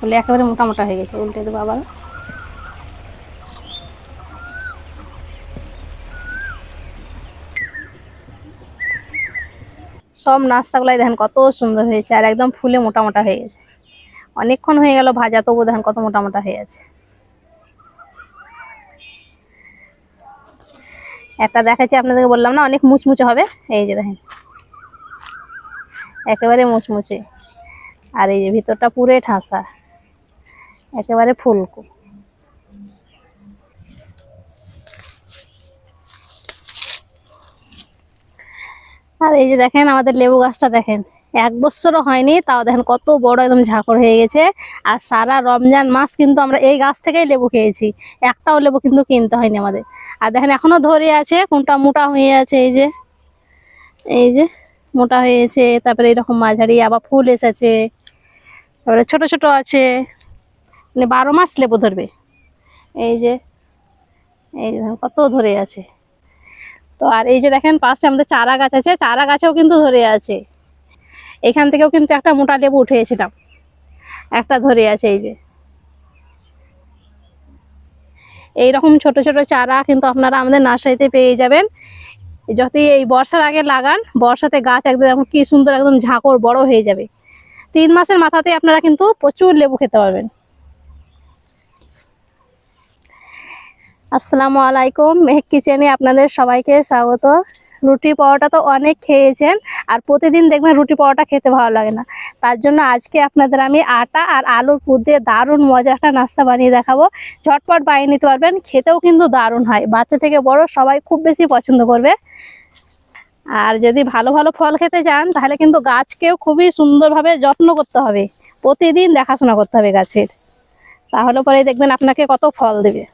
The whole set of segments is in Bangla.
ফুলে একেবারে মোটা মোটা হয়ে গেছে, উল্টে দেবো আবার। সব নাস্তাগুলাই দেখেন কত সুন্দর হয়েছে, আর একদম ফুলে মোটা মোটা হয়ে গেছে। অনেকক্ষণ হয়ে গেল ভাজা তবু দেখেন কত মোটা মোটা হয়ে আছে। একটা দেখাচ্ছি, আপনাদেরকে বললাম না, অনেক মুচমুচে হবে। এই যে দেখেন, একেবারে মুচমুচে। আর এই যে ভিতরটা পুরে ঠাসা। একেবারে ফুলকো আর এই যে দেখেন আমাদের লেবু গাছটা দেখেন, এক বছরও হয়নি, তাও দেখেন কত বড় একদম ঝাঁকড় হয়ে গেছে। আর সারা রমজান মাস কিন্তু আমরা এই গাছ থেকেই লেবু খেয়েছি, একটাও লেবু কিন্তু কিনতে হয়নি আমাদের। আর দেখেন এখনও ধরে আছে, কোনটা মোটা হয়ে আছে, এই যে এই যে, মোটা হয়েছে তারপরে এরকম মাঝারি আবার ফুল এসেছে, তারপরে ছোট ছোট আছে। মানে বারো মাস লেবু ধরবে। এই যে, এই কত ধরে আছে। তো আর এই যে দেখেন, পাশে আমাদের চারা গাছ আছে, চারা গাছেও কিন্তু ধরে আছে। এখান থেকেও কিন্তু একটা মোটা লেবু উঠেছিলাম একটা ধরে আছে এই যে। এইরকম ছোট ছোট চারা কিন্তু আপনারা আমাদের নার্সারিতে পেয়ে যাবেন। যতই এই বর্ষার আগে লাগান, বর্ষাতে গাছ একদম কি সুন্দর একদম ঝাঁকড় বড় হয়ে যাবে। তিন মাসের মাথাতে আপনারা কিন্তু প্রচুর লেবু খেতে পারবেন। আসসালামু আলাইকুম, মেহেক কিচেনে আপনাদের সবাইকে স্বাগত। রুটি পরোটা তো অনেক খেয়েছেন আর প্রতিদিন দেখবেন রুটি পরোটা খেতে ভালো লাগে না। তার জন্য আজকে আপনাদের আমি আটা আর আলুর পুর দিয়ে দারুণ মজা একটা নাস্তা বানিয়ে দেখাবো। ঝটপট বানিয়ে নিতে পারবেন, খেতেও কিন্তু দারুণ হয়। বাচ্চা থেকে বড় সবাই খুব বেশি পছন্দ করবে। আর যদি ভালো ভালো ফল খেতে চান, তাহলে কিন্তু গাছকেও খুবই সুন্দরভাবে যত্ন করতে হবে। প্রতিদিন দেখাশোনা করতে হবে গাছের। তাহলে পরে দেখবেন আপনাকে কত ফল দেবে।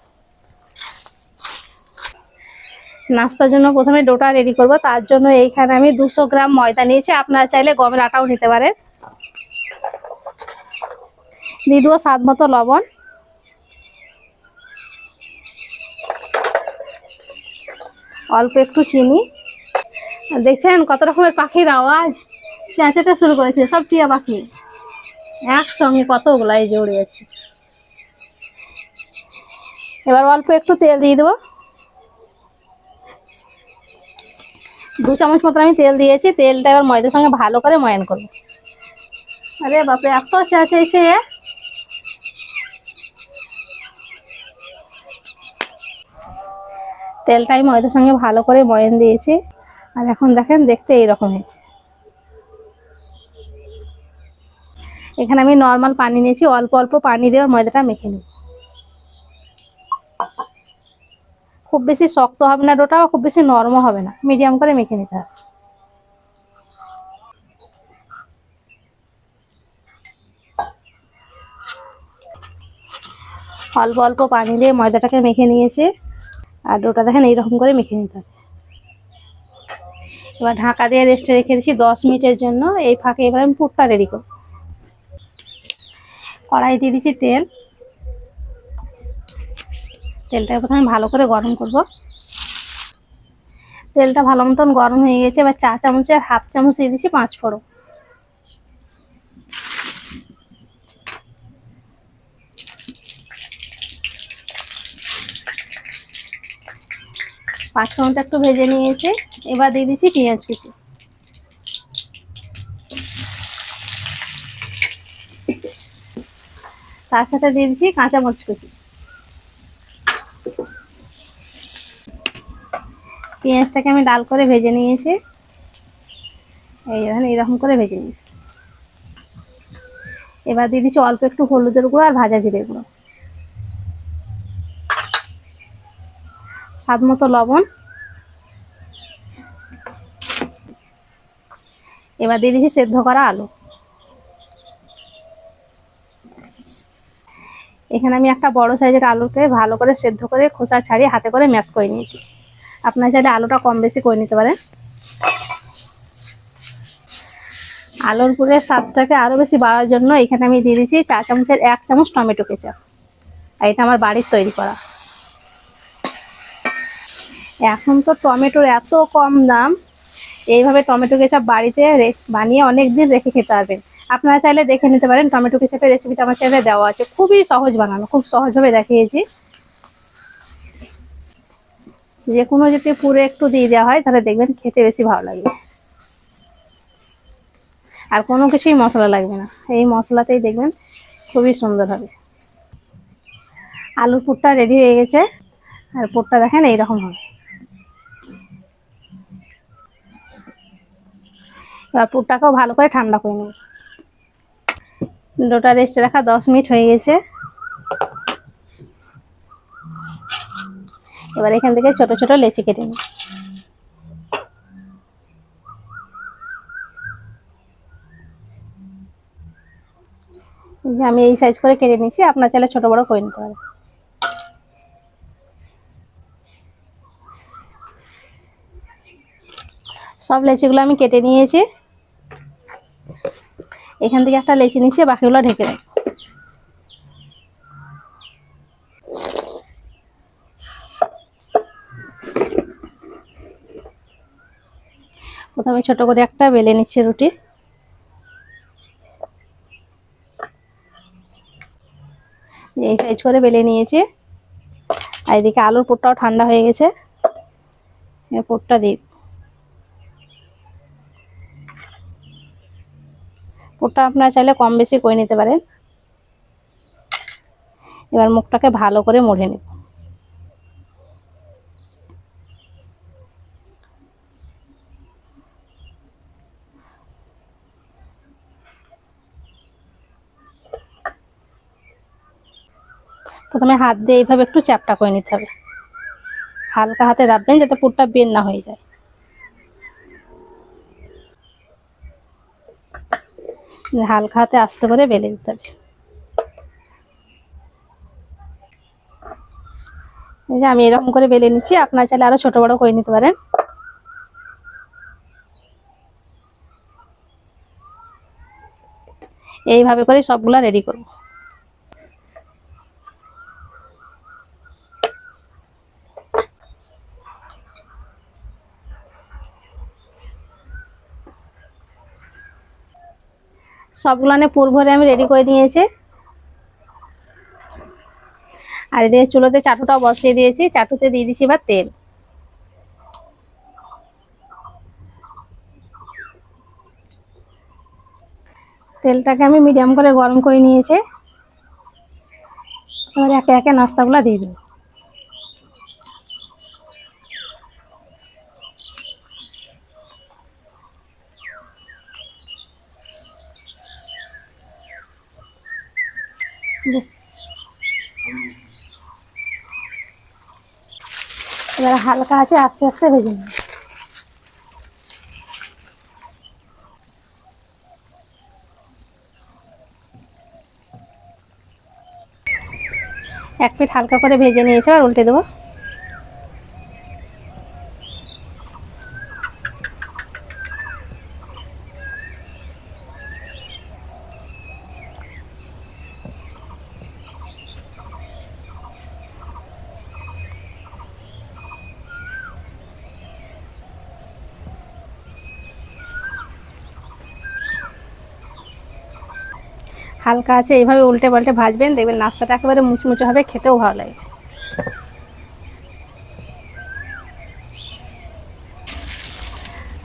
নাস্তার জন্য প্রথমে ডোটা রেডি করব। তার জন্য এইখানে আমি দুশো গ্রাম ময়দা নিয়েছি। আপনারা চাইলে গমের আটাও নিতে পারেন। দিয়ে দেবো স্বাদ মতো লবণ। অল্প একটু চিনি। দেখছেন কত রকমের পাখির আওয়াজ? চেঁচাতে শুরু করেছে। সব টিয়া পাখি। একসঙ্গে কতগুলো এই জড়ে এবার অল্প একটু তেল দিয়ে দেবো। দু চামচ মতো আমি তেল দিয়েছি, তেলটা এবার ময়দার সঙ্গে ভালো করে ময়ান করব। আরে বাপরে, এত চেঁচেছে তেলটা আমি ময়দার সঙ্গে ভালো করে ময়ান দিয়েছি, আর এখন দেখেন দেখতে এইরকম হয়েছে। এখানে আমি নর্মাল পানি নিয়েছি, অল্প অল্প পানি দিয়ে ময়দাটা মেখে নেব। খুব বেশি শক্ত হবে না ডোটা খুব বেশি নরম হবে না। মিডিয়াম করে মেখে নিতে হবে। অল্প অল্প পানি দিয়ে ময়দাটাকে মেখে নিয়েছে, আর ডোটা দেখেন এইরকম করে মেখে নিতে হবে। এবার ঢাকা দিয়ে রেস্টে রেখে দিচ্ছি দশ মিনিটের জন্য। এই ফাঁকে এবার আমি পুরটা রেডি করব। কড়াই দিয়ে দিচ্ছি তেল। তেলটা প্রথমে ভালো করে গরম করব। তেলটা ভালো মতন গরম হয়ে গেছে, এবার চা চামচের হাফ চামচ দিয়ে দিচ্ছি পাঁচ ফোড়ন। পাঁচ ফোড়নটা একটু ভেজে নিয়েছে, এবার দিয়ে দিচ্ছি পেঁয়াজ কুচি। তার সাথে দিয়ে দিচ্ছি কাঁচা মরিচ কুচি। পেঁয়াজটাকে আমি লাল করে ভেজে নিয়েছি। এই দেখেন, এইরকম করে ভেজে নিয়েছি। এবার দিয়ে দিচ্ছি অল্প একটু হলুদের গুঁড়ো আর ভাজা জিরে গুঁড়ো। স্বাদ মতো লবণ। এবার দিয়ে দিচ্ছি সেদ্ধ করা আলু। এখানে আমি একটা বড় সাইজের আলুকে ভালো করে সেদ্ধ করে খোসা ছাড়িয়ে হাতে করে ম্যাশ করে নিয়েছি। আপনার চাইলে আলুটা কম বেশি করে নিতে পারেন। আলুর পুরের স্বাদটাকে আরও বেশি বাড়ার জন্য এখানে আমি দিয়ে দিয়েছি চা চামচের এক চামচ টমেটো কেচাপ। আর এটা আমার বাড়ির তৈরি করা। এখন তো টমেটোর এত কম দাম, এইভাবে টমেটো কেচাপ বাড়িতে বানিয়ে অনেক দিন রেখে খেতে পারবেন। আপনারা চাইলে দেখে নিতে পারেন, টমেটো কেচাপের রেসিপিটা আমার চ্যানেলে দেওয়া আছে। খুবই সহজ বানানো, খুব সহজভাবে দেখিয়েছি। যে কোনো যদি পুরো একটু দিয়ে দেওয়া হয়, তাহলে দেখবেন খেতে বেশি ভালো লাগবে। আর কোনো কিছুই মশলা লাগবে না। এই মশলাতেই দেখবেন খুবই সুন্দর হবে। আলুর পুরটা রেডি হয়ে গেছে। আর পুরটা দেখেন এইরকম হবে। এবার পুরটাকেও ভালো করে ঠান্ডা করে নেব। ডোটা রেস্টে রাখা দশ মিনিট হয়ে গেছে। এবার এখান থেকে ছোট ছোট লেচি কেটে নিই। আমি এই সাইজ করে কেটে নিচ্ছি আপনার চাইলে ছোট বড় করে নিতে পারেন। সব লেচিগুলো আমি কেটে নিয়েছি। এখান থেকে একটা লেচি নিচ্ছি বাকিগুলো ঢেকে রাখি প্রথমে ছোট করে একটা বেলে নিচ্ছে রুটি। এই সাইজ করে বেলে নিয়েছি। আর এদিকে আলুর পুরটাও ঠান্ডা হয়ে গেছে। পুরটা দিই। পুরটা আপনারা চাইলে কম বেশি করে নিতে পারেন। এবার মুখটাকে ভালো করে মুড়ে নেব। প্রথমে হাত দিয়ে এইভাবে একটু চ্যাপটা করে নিতে হবে। হালকা হাতে রাখবেন যাতে পুরটা বের না হয়ে যায়। হালকা হাতে আস্তে করে বেলে দিতে হবে। এই যে আমি এরকম করে বেলে নিচ্ছি, আপনার চাইলে আরও ছোট বড় করে নিতে পারেন। এইভাবে করে সবগুলা রেডি করব। সবগুলানে পুর ভরে আমি রেডি করে নিয়েছি আর এদিকে চুলোতে চাটুটাও বসিয়ে দিয়েছি, চাটুতে দিয়ে দিচ্ছি এবার তেল। তেলটাকে আমি মিডিয়াম করে গরম করে নিয়েছি। এবার একে একে নাস্তাগুলো দিয়ে দিই এবার হালকা আছে, আস্তে আস্তে ভেজে নেব এক পিঠ হালকা করে ভেজে নিয়েছে আর উল্টে দেবো। হালকা আছে, এইভাবে উল্টে পাল্টে ভাজবেন, দেখবেন নাস্তাটা একেবারে মুচমুচে হবে, খেতেও ভালো লাগে।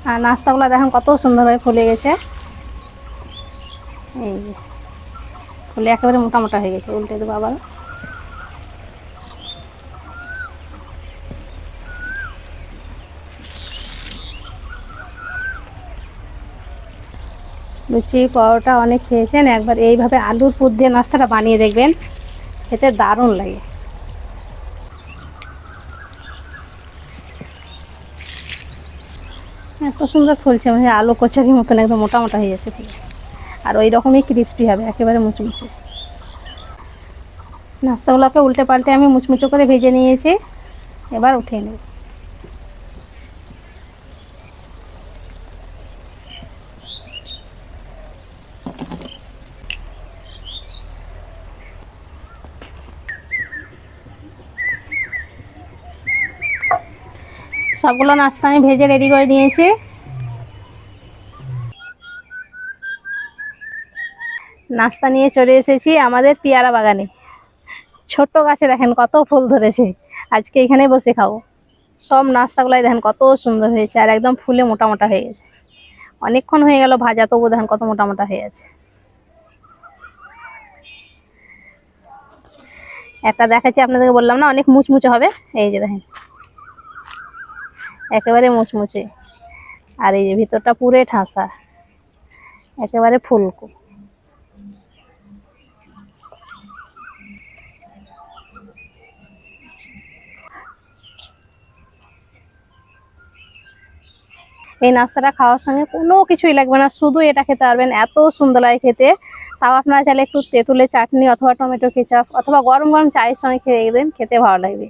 আর নাস্তাগুলো দেখেন কত সুন্দরভাবে ফুলে গেছে। এই ফুলে একেবারে মোটা মোটা হয়ে গেছে, উল্টে দেবো আবার। লুচি, পরোটা অনেক খেয়েছেন। একবার এইভাবে আলুর পুর দিয়ে নাস্তাটা বানিয়ে দেখবেন। খেতে দারুণ লাগে। এত সুন্দর ফুলছে। মানে আলু কচারির মতন একদম মোটা মোটা হয়ে যাচ্ছে ফুল। আর ওই রকমই ক্রিস্পি হবে, একেবারে মুচমুচে। নাস্তাগুলোকে উল্টে পাল্টে আমি মুচমুচো করে ভেজে নিয়েছি। এবার উঠিয়ে নেব। সবগুলো নাস্তা আমি ভেজে রেডি করে নিয়েছি নাস্তা নিয়ে চলে এসেছি আমাদের পেয়ারা বাগানে। ছোট্ট গাছে দেখেন কত ফুল ধরেছে। আজকে এখানেই বসে খাব। সব নাস্তাগুলাই দেখেন কত সুন্দর হয়েছে আর একদম ফুলে মোটা মোটা হয়ে গেছে। অনেকক্ষণ হয়ে গেল ভাজা তবু দেখেন কত মোটা মোটা হয়ে আছে। একটা দেখাচ্ছি, আপনাদেরকে বললাম না, অনেক মুচমুচে হবে। এই যে দেখেন। একেবারে মুচমুচে। আর এই যে ভিতরটা পুরে ঠাসা। একেবারে ফুলকো। এই নাস্তাটা খাওয়ার সঙ্গে কোনো কিছুই লাগবে না শুধু এটা খেতে পারবেন, এত সুন্দর লাগে খেতে। তাও আপনারা চাইলে একটু তেঁতুলের চাটনি অথবা টমেটো কেচাপ অথবা গরম গরম চায়ের সঙ্গে খেয়ে দেবেন খেতে ভালো লাগবে।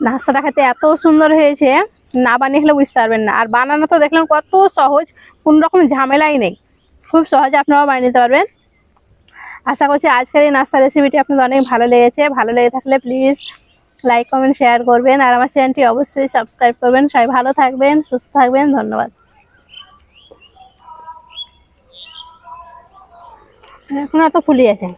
নাস্তাটা খেতে এত সুন্দর হয়েছে, না বানিয়ে খেলে বুঝতে পারবেন না। আর বানানো তো দেখলাম কত সহজ, কোন রকম ঝামেলাই নেই। খুব সহজে আপনারাও বানিয়ে নিতে পারবেন। আশা করছি আজকের এই নাস্তা রেসিপিটি আপনাদের অনেক ভালো লেগেছে। ভালো লেগে থাকলে প্লিজ লাইক কমেন্ট শেয়ার করবেন। আর আমার চ্যানেলটি অবশ্যই সাবস্ক্রাইব করবেন। সবাই ভালো থাকবেন, সুস্থ থাকবেন। ধন্যবাদ। এখন এত ফুলি আছে